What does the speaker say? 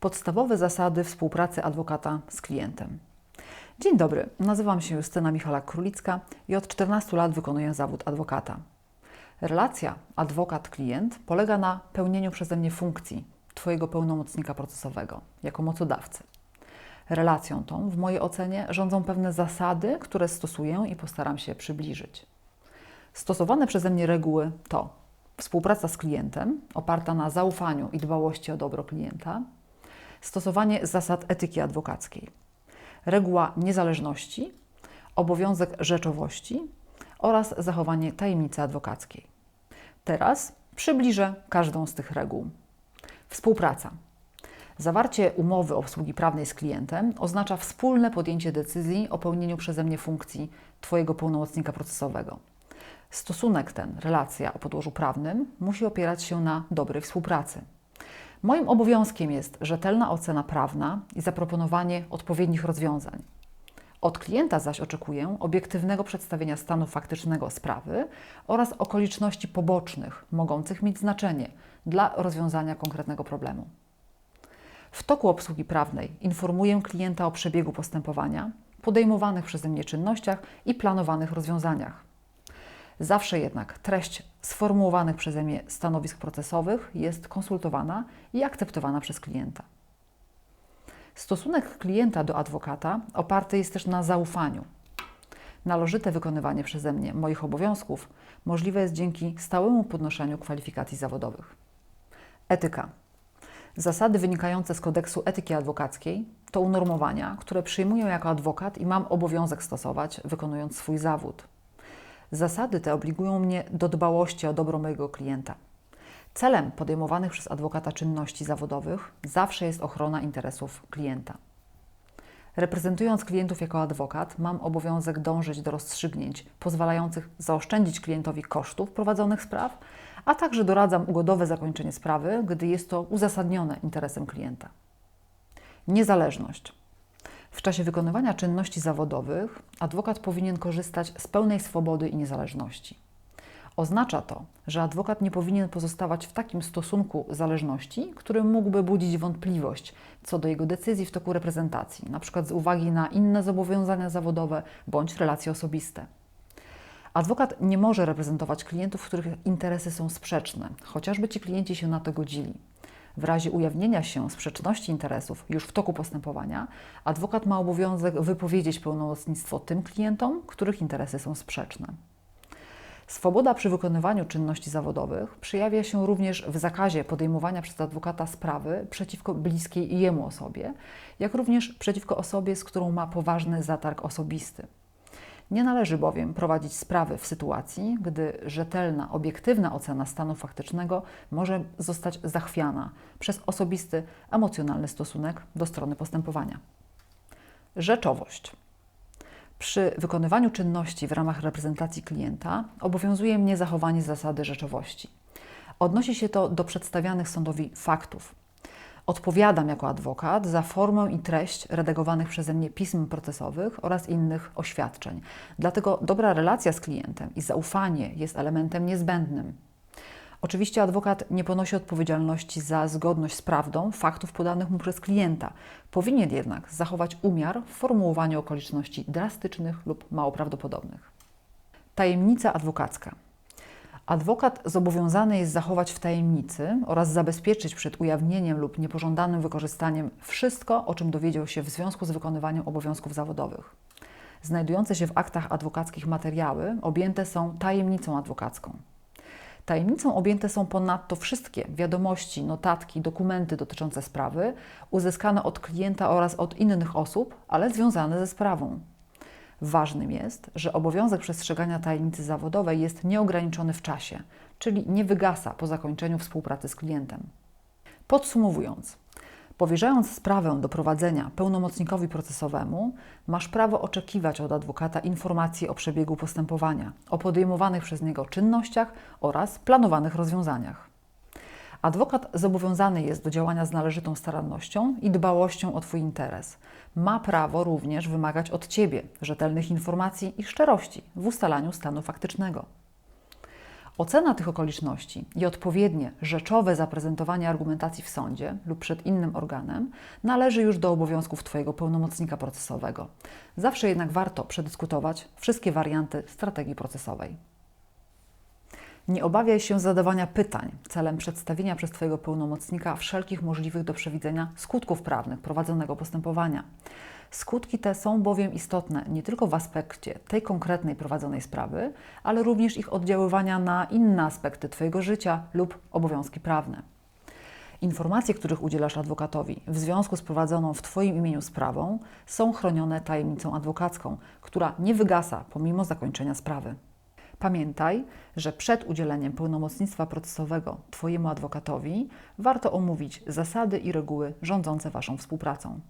Podstawowe zasady współpracy adwokata z klientem. Dzień dobry, nazywam się Justyna Michalak-Królicka i od 14 lat wykonuję zawód adwokata. Relacja adwokat-klient polega na pełnieniu przeze mnie funkcji Twojego pełnomocnika procesowego jako mocodawcy. Relacją tą, w mojej ocenie, rządzą pewne zasady, które stosuję i postaram się przybliżyć. Stosowane przeze mnie reguły to współpraca z klientem oparta na zaufaniu i dbałości o dobro klienta, stosowanie zasad etyki adwokackiej, reguła niezależności, obowiązek rzeczowości oraz zachowanie tajemnicy adwokackiej. Teraz przybliżę każdą z tych reguł. Współpraca. Zawarcie umowy obsługi prawnej z klientem oznacza wspólne podjęcie decyzji o pełnieniu przeze mnie funkcji Twojego pełnomocnika procesowego. Stosunek ten, relacja o podłożu prawnym, musi opierać się na dobrej współpracy. Moim obowiązkiem jest rzetelna ocena prawna i zaproponowanie odpowiednich rozwiązań. Od klienta zaś oczekuję obiektywnego przedstawienia stanu faktycznego sprawy oraz okoliczności pobocznych mogących mieć znaczenie dla rozwiązania konkretnego problemu. W toku obsługi prawnej informuję klienta o przebiegu postępowania, podejmowanych przeze mnie czynnościach i planowanych rozwiązaniach. Zawsze jednak treść sformułowanych przeze mnie stanowisk procesowych jest konsultowana i akceptowana przez klienta. Stosunek klienta do adwokata oparty jest też na zaufaniu. Należyte wykonywanie przeze mnie moich obowiązków możliwe jest dzięki stałemu podnoszeniu kwalifikacji zawodowych. Etyka. Zasady wynikające z kodeksu etyki adwokackiej to unormowania, które przyjmuję jako adwokat i mam obowiązek stosować, wykonując swój zawód. Zasady te obligują mnie do dbałości o dobro mojego klienta. Celem podejmowanych przez adwokata czynności zawodowych zawsze jest ochrona interesów klienta. Reprezentując klientów jako adwokat, mam obowiązek dążyć do rozstrzygnięć pozwalających zaoszczędzić klientowi kosztów prowadzonych spraw, a także doradzam ugodowe zakończenie sprawy, gdy jest to uzasadnione interesem klienta. Niezależność. W czasie wykonywania czynności zawodowych adwokat powinien korzystać z pełnej swobody i niezależności. Oznacza to, że adwokat nie powinien pozostawać w takim stosunku zależności, który mógłby budzić wątpliwość co do jego decyzji w toku reprezentacji, np. z uwagi na inne zobowiązania zawodowe bądź relacje osobiste. Adwokat nie może reprezentować klientów, których interesy są sprzeczne, chociażby ci klienci się na to godzili. W razie ujawnienia się sprzeczności interesów już w toku postępowania, adwokat ma obowiązek wypowiedzieć pełnomocnictwo tym klientom, których interesy są sprzeczne. Swoboda przy wykonywaniu czynności zawodowych przejawia się również w zakazie podejmowania przez adwokata sprawy przeciwko bliskiej jemu osobie, jak również przeciwko osobie, z którą ma poważny zatarg osobisty. Nie należy bowiem prowadzić sprawy w sytuacji, gdy rzetelna, obiektywna ocena stanu faktycznego może zostać zachwiana przez osobisty, emocjonalny stosunek do strony postępowania. Rzeczowość. Przy wykonywaniu czynności w ramach reprezentacji klienta obowiązuje mnie zachowanie zasady rzeczowości. Odnosi się to do przedstawianych sądowi faktów, Odpowiadam jako adwokat za formę i treść redagowanych przeze mnie pism procesowych oraz innych oświadczeń. Dlatego dobra relacja z klientem i zaufanie jest elementem niezbędnym. Oczywiście adwokat nie ponosi odpowiedzialności za zgodność z prawdą faktów podanych mu przez klienta. Powinien jednak zachować umiar w formułowaniu okoliczności drastycznych lub mało prawdopodobnych. Tajemnica adwokacka. Adwokat zobowiązany jest zachować w tajemnicy oraz zabezpieczyć przed ujawnieniem lub niepożądanym wykorzystaniem wszystko, o czym dowiedział się w związku z wykonywaniem obowiązków zawodowych. Znajdujące się w aktach adwokackich materiały objęte są tajemnicą adwokacką. Tajemnicą objęte są ponadto wszystkie wiadomości, notatki, dokumenty dotyczące sprawy, uzyskane od klienta oraz od innych osób, ale związane ze sprawą. Ważnym jest, że obowiązek przestrzegania tajemnicy zawodowej jest nieograniczony w czasie, czyli nie wygasa po zakończeniu współpracy z klientem. Podsumowując, powierzając sprawę do prowadzenia pełnomocnikowi procesowemu, masz prawo oczekiwać od adwokata informacji o przebiegu postępowania, o podejmowanych przez niego czynnościach oraz planowanych rozwiązaniach. Adwokat zobowiązany jest do działania z należytą starannością i dbałością o Twój interes. Ma prawo również wymagać od Ciebie rzetelnych informacji i szczerości w ustalaniu stanu faktycznego. Ocena tych okoliczności i odpowiednie rzeczowe zaprezentowanie argumentacji w sądzie lub przed innym organem należy już do obowiązków Twojego pełnomocnika procesowego. Zawsze jednak warto przedyskutować wszystkie warianty strategii procesowej. Nie obawiaj się zadawania pytań celem przedstawienia przez Twojego pełnomocnika wszelkich możliwych do przewidzenia skutków prawnych prowadzonego postępowania. Skutki te są bowiem istotne nie tylko w aspekcie tej konkretnej prowadzonej sprawy, ale również ich oddziaływania na inne aspekty Twojego życia lub obowiązki prawne. Informacje, których udzielasz adwokatowi w związku z prowadzoną w Twoim imieniu sprawą, są chronione tajemnicą adwokacką, która nie wygasa pomimo zakończenia sprawy. Pamiętaj, że przed udzieleniem pełnomocnictwa procesowego Twojemu adwokatowi warto omówić zasady i reguły rządzące Waszą współpracą.